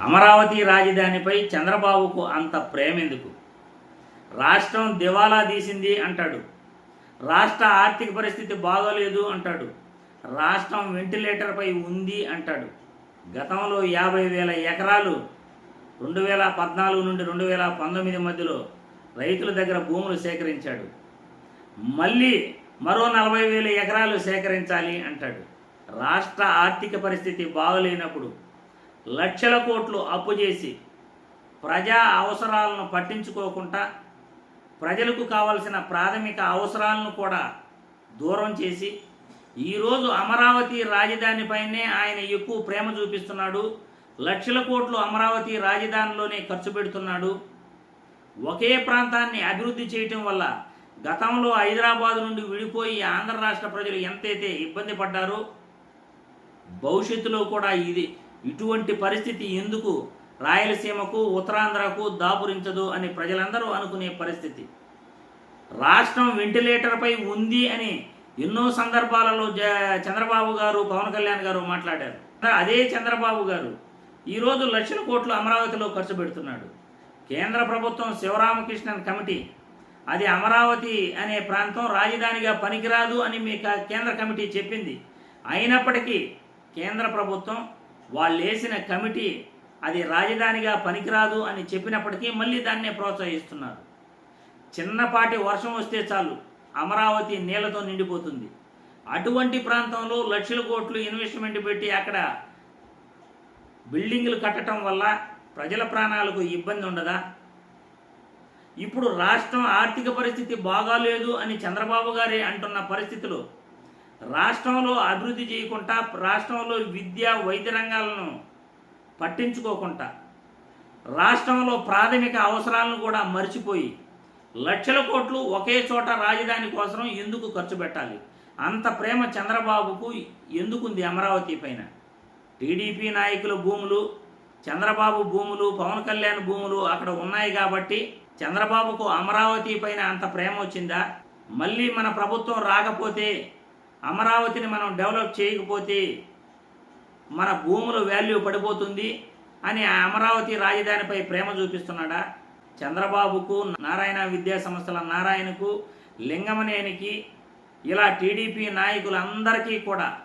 అమరావతి రాజధానిపై చంద్రబాబుకు అంత ప్రేమెందుకు? రాష్ట్రం దివాలా తీసింది అంటాడు. రాష్ట్ర ఆర్థిక పరిస్థితి బాగోలేదు అంటాడు. రాష్ట్రం వెంటిలేటర్పై ఉంది అంటాడు. గతంలో యాభై వేల ఎకరాలు రెండు వేల పద్నాలుగు నుండి రెండు వేల పంతొమ్మిది మధ్యలో రైతుల దగ్గర భూములు సేకరించాడు. మళ్ళీ మరో నలభై వేల ఎకరాలు సేకరించాలి అంటాడు. రాష్ట్ర ఆర్థిక పరిస్థితి బాగలేనప్పుడు లక్షల కోట్లు అప్పు చేసి ప్రజా అవసరాలను పట్టించుకోకుండా ప్రజలకు కావలసిన ప్రాథమిక అవసరాలను కూడా దూరం చేసి ఈరోజు అమరావతి రాజధానిపైనే ఆయన ఎక్కువ ప్రేమ చూపిస్తున్నాడు. లక్షల కోట్లు అమరావతి రాజధానిలోనే ఖర్చు పెడుతున్నాడు. ఒకే ప్రాంతాన్ని అభివృద్ధి చేయటం వల్ల గతంలో హైదరాబాద్ నుండి విడిపోయి ఆంధ్ర రాష్ట్ర ప్రజలు ఎంతైతే ఇబ్బంది పడ్డారో భవిష్యత్తులో కూడా ఇది ఇటువంటి పరిస్థితి ఎందుకు రాయలసీమకు ఉత్తరాంధ్రకు దాపురించదు అని ప్రజలందరూ అనుకునే పరిస్థితి. రాష్ట్రం వెంటిలేటర్పై ఉంది అని ఎన్నో సందర్భాలలో చంద్రబాబు గారు పవన్ కళ్యాణ్ గారు మాట్లాడారు. అదే చంద్రబాబు గారు ఈరోజు లక్షల కోట్లు అమరావతిలో ఖర్చు పెడుతున్నాడు. కేంద్ర ప్రభుత్వం శివరామకృష్ణన్ కమిటీ అది అమరావతి అనే ప్రాంతం రాజధానిగా పనికిరాదు అని మీ కేంద్ర కమిటీ చెప్పింది. అయినప్పటికీ కేంద్ర ప్రభుత్వం వాళ్ళు వేసిన కమిటీ అది రాజధానిగా పనికిరాదు అని చెప్పినప్పటికీ మళ్ళీ దాన్నే ప్రోత్సహిస్తున్నారు. చిన్నపాటి వర్షం వస్తే చాలు అమరావతి నీళ్ళతో నిండిపోతుంది. అటువంటి ప్రాంతంలో లక్షల కోట్లు ఇన్వెస్ట్మెంట్ పెట్టి అక్కడ బిల్డింగులు కట్టడం వల్ల ప్రజల ప్రాణాలకు ఇబ్బంది ఉండదా? ఇప్పుడు రాష్ట్రం ఆర్థిక పరిస్థితి బాగాలేదు అని చంద్రబాబు గారే అంటున్న పరిస్థితిలో రాష్ట్రంలో అభివృద్ధి చేయకుండా రాష్ట్రంలో విద్య వైద్య రంగాలను పట్టించుకోకుండా రాష్ట్రంలో ప్రాథమిక అవసరాలను కూడా మర్చిపోయి లక్షల కోట్లు ఒకే చోట రాజధాని కోసం ఎందుకు ఖర్చు పెట్టాలి? అంత ప్రేమ చంద్రబాబుకు ఎందుకుంది అమరావతి పైన? టీడీపీ నాయకుల భూములు చంద్రబాబు భూములు పవన్ కళ్యాణ్ భూములు అక్కడ ఉన్నాయి కాబట్టి చంద్రబాబుకు అమరావతి పైన అంత ప్రేమ వచ్చిందా? మళ్ళీ మన ప్రభుత్వం రాకపోతే అమరావతిని మనం డెవలప్ చేయకపోతే మన భూముల వాల్యూ పడిపోతుంది అని ఆ అమరావతి రాజధానిపై ప్రేమ చూపిస్తున్నాడా? చంద్రబాబుకు నారాయణ విద్యా సంస్థల నారాయణకు లింగమనేనికి ఇలా టీడీపీ నాయకులందరికీ కూడా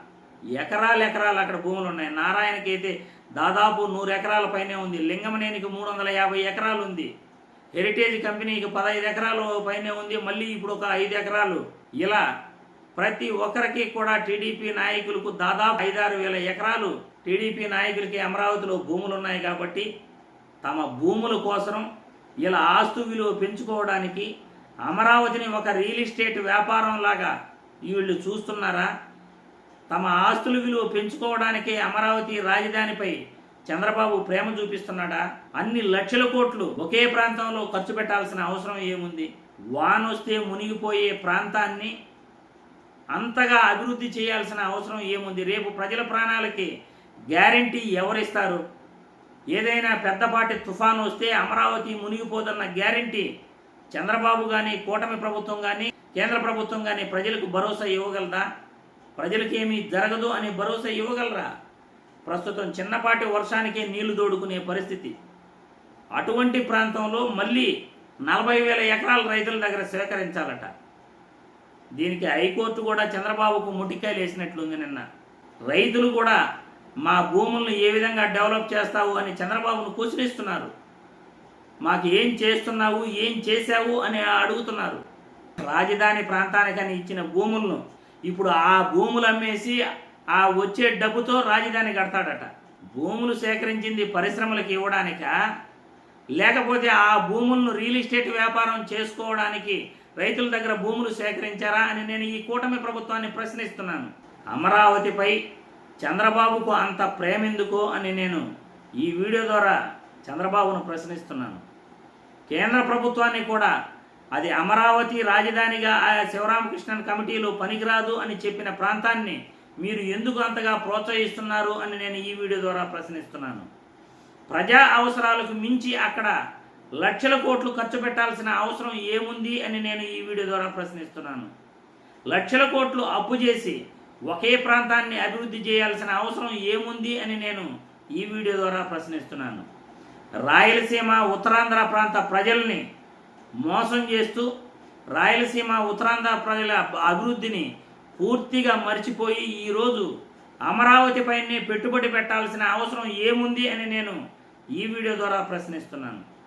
ఎకరాలు ఎకరాలు అక్కడ భూములు ఉన్నాయి. నారాయణకి అయితే దాదాపు నూరు ఎకరాల పైనే ఉంది. లింగమనేనికి మూడు వందల యాభై ఎకరాలు ఉంది. హెరిటేజ్ కంపెనీకి పదహైదు ఎకరాలు పైనే ఉంది. మళ్ళీ ఇప్పుడు ఒక ఐదు ఎకరాలు. ఇలా ప్రతి ఒక్కరికి కూడా టీడీపీ నాయకులకు దాదాపు ఐదారు వేల ఎకరాలు టీడీపీ నాయకులకి అమరావతిలో భూములు ఉన్నాయి కాబట్టి తమ భూముల కోసం ఇలా ఆస్తు విలువ పెంచుకోవడానికి అమరావతిని ఒక రియల్ ఎస్టేట్ వ్యాపారం లాగా వీళ్ళు చూస్తున్నారా? తమ ఆస్తుల విలువ పెంచుకోవడానికే అమరావతి రాజధానిపై చంద్రబాబు ప్రేమ చూపిస్తున్నాడా? అన్ని లక్షల కోట్లు ఒకే ప్రాంతంలో ఖర్చు పెట్టాల్సిన అవసరం ఏముంది? వానొస్తే మునిగిపోయే ప్రాంతాన్ని అంతగా అభివృద్ధి చేయాల్సిన అవసరం ఏముంది? రేపు ప్రజల ప్రాణాలకి గ్యారంటీ ఎవరిస్తారు? ఏదైనా పెద్దపాటి తుఫాను వస్తే అమరావతి మునిగిపోదన్న గ్యారంటీ చంద్రబాబు కానీ కూటమి ప్రభుత్వం కానీ కేంద్ర ప్రభుత్వం కానీ ప్రజలకు భరోసా ఇవ్వగలదా? ప్రజలకేమీ జరగదు అని భరోసా ఇవ్వగలరా? ప్రస్తుతం చిన్నపాటి వర్షానికే నీళ్ళు దోడుకునే పరిస్థితి. అటువంటి ప్రాంతంలో మళ్ళీ నలభై వేల ఎకరాల రైతుల దగ్గర సేకరించాలట. దీనికి హైకోర్టు కూడా చంద్రబాబుకు ముటికాయలు వేసినట్లుంది నిన్న. రైతులు కూడా మా భూములను ఏ విధంగా డెవలప్ చేస్తావు అని చంద్రబాబును కూర్చునిస్తున్నారు మాకు ఏం చేస్తున్నావు ఏం చేశావు అని అడుగుతున్నారు. రాజధాని ప్రాంతానికని ఇచ్చిన భూములను ఇప్పుడు ఆ భూములు అమ్మేసి ఆ వచ్చే డబ్బుతో రాజధాని కడతాడట. భూములు సేకరించింది పరిశ్రమలకు ఇవ్వడానికా? లేకపోతే ఆ భూములను రియల్ ఎస్టేట్ వ్యాపారం చేసుకోవడానికి రైతుల దగ్గర భూములు సేకరించారా అని నేను ఈ కూటమి ప్రభుత్వాన్ని ప్రశ్నిస్తున్నాను. అమరావతిపై చంద్రబాబుకు అంత ప్రేమెందుకో అని నేను ఈ వీడియో ద్వారా చంద్రబాబును ప్రశ్నిస్తున్నాను. కేంద్ర ప్రభుత్వాన్ని కూడా అది అమరావతి రాజధానిగా ఆయా శివరామకృష్ణన్ కమిటీలో పనికిరాదు అని చెప్పిన ప్రాంతాన్ని మీరు ఎందుకు అంతగా ప్రోత్సహిస్తున్నారు అని నేను ఈ వీడియో ద్వారా ప్రశ్నిస్తున్నాను. ప్రజా అవసరాలకు మించి అక్కడ లక్షల కోట్లు ఖర్చు పెట్టాల్సిన అవసరం ఏముంది అని నేను ఈ వీడియో ద్వారా ప్రశ్నిస్తున్నాను. లక్షల కోట్లు అప్పు చేసి ఒకే ప్రాంతాన్ని అభివృద్ధి చేయాల్సిన అవసరం ఏముంది అని నేను ఈ వీడియో ద్వారా ప్రశ్నిస్తున్నాను. రాయలసీమ ఉత్తరాంధ్ర ప్రాంత ప్రజల్ని మోసం చేస్తూ రాయలసీమ ఉత్తరాంధ్ర ప్రజల అభివృద్ధిని పూర్తిగా మర్చిపోయి ఈరోజు అమరావతి పైనే పెట్టుబడి పెట్టాల్సిన అవసరం ఏముంది అని నేను ఈ వీడియో ద్వారా ప్రశ్నిస్తున్నాను.